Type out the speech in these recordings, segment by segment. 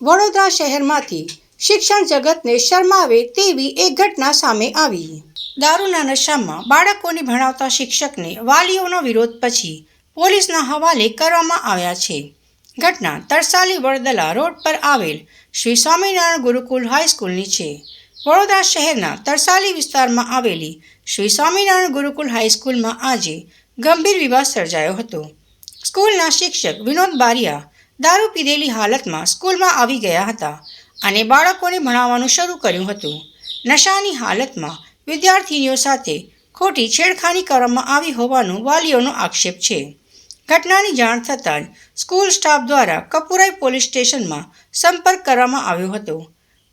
વડોદરા શહેરમાંથી શિક્ષણ જગતને શરમાવે તેવી એક ઘટના સામે આવી. દારૂના નશામાં બાળકોને ભણાવતા શિક્ષકને વાલીઓનો વિરોધ પછી પોલીસના હવાલે કરવામાં આવ્યા છે. ઘટના તરસાલી વડદલા રોડ પર આવેલ શ્રી સ્વામિનારાયણ ગુરુકુલ હાઈસ્કૂલની છે. વડોદરા શહેરના તરસાલી વિસ્તારમાં આવેલી શ્રી સ્વામિનારાયણ ગુરુકુલ હાઈસ્કૂલમાં આજે ગંભીર વિવાદ સર્જાયો હતો. સ્કૂલના શિક્ષક વિનોદ બારિયા દારૂ પીધેલી હાલતમાં સ્કૂલમાં આવી ગયા હતા અને બાળકોને ભણાવવાનું શરૂ કર્યું હતું. નશાની હાલતમાં વિદ્યાર્થીનીઓ સાથે ખોટી છેડખાની કરવામાં આવી હોવાનું વાલીઓનો આક્ષેપ છે. ઘટનાની જાણ થતાં જ સ્કૂલ સ્ટાફ દ્વારા કપુરાઈ પોલીસ સ્ટેશનમાં સંપર્ક કરવામાં આવ્યો હતો.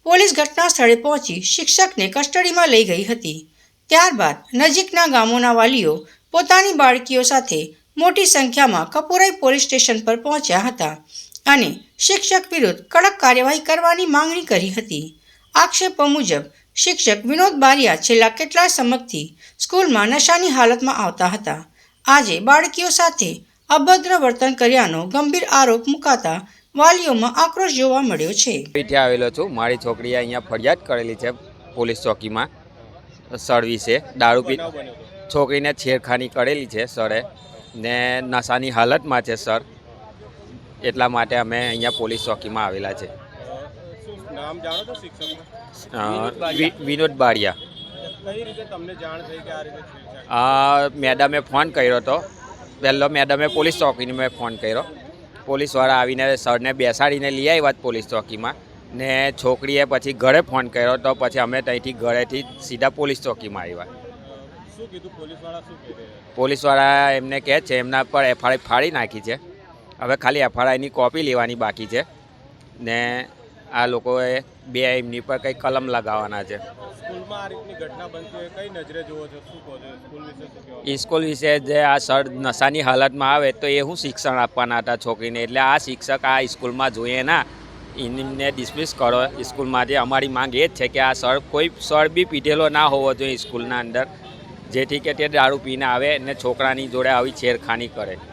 પોલીસ ઘટના સ્થળે પહોંચી શિક્ષકને કસ્ટડીમાં લઈ ગઈ હતી. ત્યારબાદ નજીકના ગામોના વાલીઓ પોતાની બાળકીઓ સાથે મોટી સંખ્યામાં કપુરાઈ પોલીસ સ્ટેશન પર પહોંચ્યા હતા અને શિક્ષક વિરુદ્ધ કડક કાર્યવાહી કરવાની માંગણી કરી હતી. આક્ષેપો મુજબ શિક્ષક વિનોદ બારિયા છેલ્લા કેટલાય સમયથી સ્કૂલમાં નશાની હાલતમાં આવતા હતા. આજે બાળકીઓ સાથે અભદ્ર વર્તન કર્યાનો ગંભીર આરોપ મુકાતા વાલીઓમાં આક્રોશ જોવા મળ્યો છે. પીઠે આવેલો છું. મારી છોકરીએ અહીંયા ફરિયાદ કરેલી છે પોલીસ ચોકીમાં. સર વિશે દારૂ પી છોકરીને છેડખાની કરેલી છે સરે. ને નશાની હાલતમાં છે સર. એટલા માટે અમે અહીંયા પોલીસ ચોકીમાં આવેલા છે. વિનોદ બારિયા. મેડમે ફોન કર્યો હતો પહેલો મેડમે પોલીસ ચોકીને મેં ફોન કર્યો. પોલીસવાળા આવીને સરને બેસાડીને લઈ આવ્યા પોલીસ ચોકીમાં. ને છોકરીએ પછી ઘરે ફોન કર્યો તો પછી અમે ત્યાંથી ઘરેથી સીધા પોલીસ ચોકીમાં આવ્યા. શું કીધું પોલીસવાળા શું કહે પોલીસવાળા એમને કહે છે એમના પર એફઆરઆઈ ફાડી નાખી છે. હવે ખાલી એફઆરઆઈની કોપી લેવાની બાકી છે ને આ લોકોએ બે એમની પર કંઈ કલમ લગાવવાના છે. સ્કૂલમાં આ રીતની ઘટના બનતી હોય કઈ નજરે જુઓ છો? શું કહો છો? સ્કૂલ વિશે શું સ્કૂલ વિશે જે આ સર નશાની હાલતમાં આવે તો એ શું શિક્ષણ આપવાના હતા છોકરીને. એટલે આ શિક્ષક આ સ્કૂલમાં જોઈએ ના. એમને ડિસમિસ કરો સ્કૂલમાંથી. અમારી માંગ એ જ છે કે આ સર કોઈ સર બી પીધેલો ના હોવો જોઈએ સ્કૂલના અંદર. જેથી કે તે દારૂ પીને આવે અને છોકરાની જોડે આવી છેડખાની કરે.